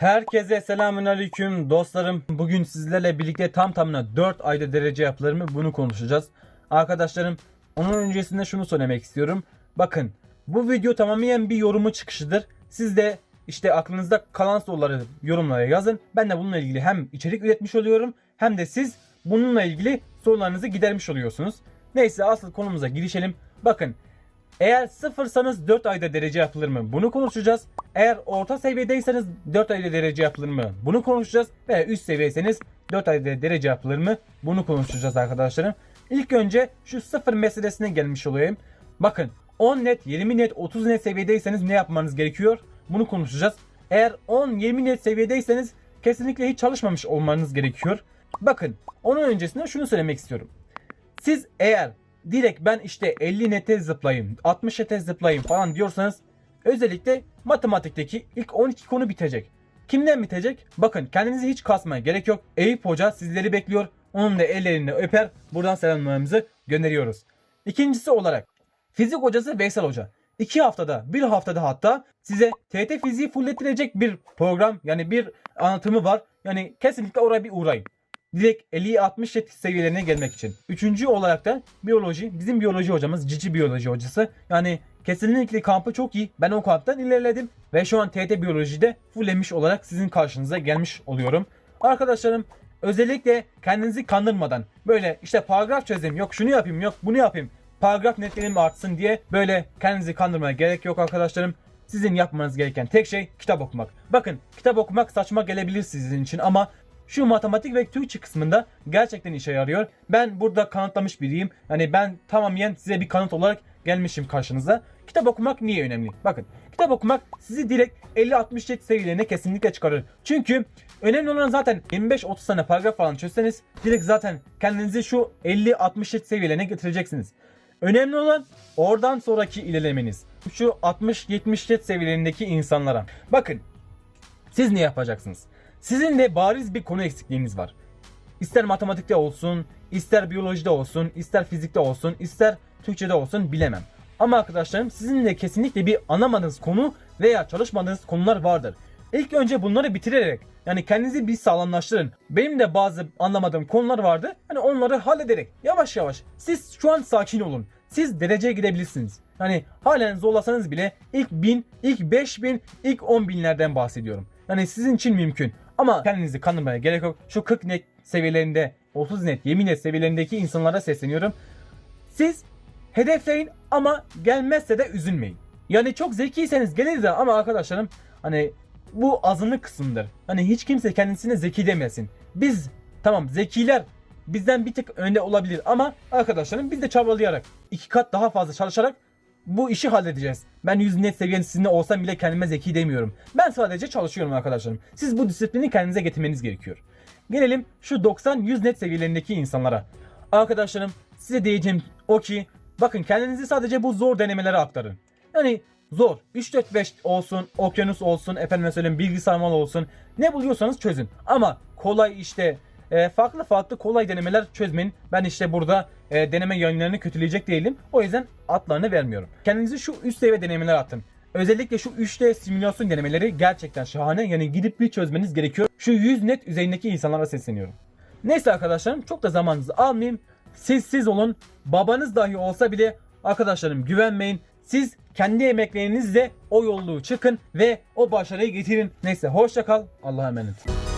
Herkese selamünaleyküm dostlarım. Bugün sizlerle birlikte tam tamına 4 ayda derece yapılarımı bunu konuşacağız. Arkadaşlarım onun öncesinde şunu söylemek istiyorum. Bakın bu video tamamen bir yorumu çıkışıdır. Siz de işte aklınızda kalan soruları yorumlara yazın. Ben de bununla ilgili hem içerik üretmiş oluyorum hem de siz bununla ilgili sorularınızı gidermiş oluyorsunuz. Neyse asıl konumuza girişelim. Bakın eğer sıfırsanız 4 ayda derece yapılır mı? Bunu konuşacağız. Eğer orta seviyedeyseniz 4 ayda derece yapılır mı? Bunu konuşacağız. Veya üst seviyeyseniz 4 ayda derece yapılır mı? Bunu konuşacağız arkadaşlarım. İlk önce şu sıfır meselesine gelmiş olayım. Bakın 10 net, 20 net, 30 net seviyedeyseniz ne yapmanız gerekiyor? Bunu konuşacağız. Eğer 10, 20 net seviyedeyseniz kesinlikle hiç çalışmamış olmanız gerekiyor. Bakın onun öncesinde şunu söylemek istiyorum. Siz eğer direkt ben işte 50 nete zıplayayım, 60 nete zıplayayım falan diyorsanız özellikle matematikteki ilk 12 konu bitecek. Kimden bitecek? Bakın kendinizi hiç kasmaya gerek yok. Eyüp Hoca sizleri bekliyor. Onun da ellerini öper. Buradan selamlarımızı gönderiyoruz. İkincisi olarak fizik hocası Veysel Hoca. 2 haftada, bir haftada hatta size TT fiziği fullettirecek bir program yani bir anlatımı var. Yani kesinlikle oraya bir uğrayın direkt 50-60 seviyelerine gelmek için. Üçüncü olarak da biyoloji. Bizim biyoloji hocamız cici biyoloji hocası. Yani kesinlikle kampı çok iyi. Ben o kamptan ilerledim. Ve şu an TT biyolojide fullemiş olarak sizin karşınıza gelmiş oluyorum. Arkadaşlarım özellikle kendinizi kandırmadan böyle işte paragraf çözeyim yok şunu yapayım yok bunu yapayım paragraf netlerim artsın diye böyle kendinizi kandırmaya gerek yok arkadaşlarım. Sizin yapmanız gereken tek şey kitap okumak. Bakın kitap okumak saçma gelebilir sizin için ama şu matematik ve Türkçe kısmında gerçekten işe yarıyor. Ben burada kanıtlamış biriyim. Yani ben tamamen size bir kanıt olarak gelmişim karşınıza. Kitap okumak niye önemli? Bakın kitap okumak sizi direkt 50-60 seviyelerine kesinlikle çıkarır. Çünkü önemli olan zaten 25-30 tane paragraf falan çözseniz direkt zaten kendinizi şu 50-60 seviyelerine getireceksiniz. Önemli olan oradan sonraki ilerlemeniz. Şu 60-70 seviyelerindeki insanlara. Bakın siz ne yapacaksınız? Sizin de bariz bir konu eksikliğiniz var. İster matematikte olsun, ister biyolojide olsun, ister fizikte olsun, ister Türkçede olsun bilemem. Ama arkadaşlarım sizin de kesinlikle bir anlamadığınız konu veya çalışmadığınız konular vardır. İlk önce bunları bitirerek yani kendinizi bir sağlamlaştırın. Benim de bazı anlamadığım konular vardı. Hani onları hallederek yavaş yavaş siz şu an sakin olun. Siz dereceye gidebilirsiniz. Hani halen zorlasanız bile ilk 1000, ilk 5000, ilk 10 binlerden bahsediyorum. Yani sizin için mümkün. Ama kendinizi kandırmaya gerek yok. Şu 40 net seviyelerinde, 30 net, yemin net seviyelerindeki insanlara sesleniyorum. Siz hedefleyin ama gelmezse de üzülmeyin. Yani çok zekiyseniz gelir de ama arkadaşlarım hani bu azınlık kısımdır. Hani hiç kimse kendisine zeki demesin. Biz tamam zekiler bizden bir tık önde olabilir ama arkadaşlarım biz de çabalayarak iki kat daha fazla çalışarak bu işi halledeceğiz. Ben 100 net seviyesinde olsam bile kendime zeki demiyorum. Ben sadece çalışıyorum arkadaşlarım. Siz bu disiplini kendinize getirmeniz gerekiyor. Gelelim şu 90-100 net seviyelerindeki insanlara. Arkadaşlarım size diyeceğim o ki bakın kendinizi sadece bu zor denemelere aktarın. Yani zor. 3 4 5 olsun, okyanus olsun, efendim söyleyeyim bilgisayar olsun. Ne buluyorsanız çözün. Ama kolay işte e, farklı farklı kolay denemeler çözmeyin. Ben işte burada e, deneme yayınlarını kötüleyecek değilim. O yüzden atlarını vermiyorum. Kendinizi şu üst seviye denemeler atın. Özellikle şu 3D simülasyon denemeleri gerçekten şahane. Yani gidip bir çözmeniz gerekiyor. Şu 100 net üzerindeki insanlara sesleniyorum. Neyse arkadaşlarım çok da zamanınızı almayayım. Siz siz olun. Babanız dahi olsa bile arkadaşlarım güvenmeyin. Siz kendi emeklerinizle o yolluğu çıkın ve o başarıyı getirin. Neyse hoşça kal. Allah'a emanet.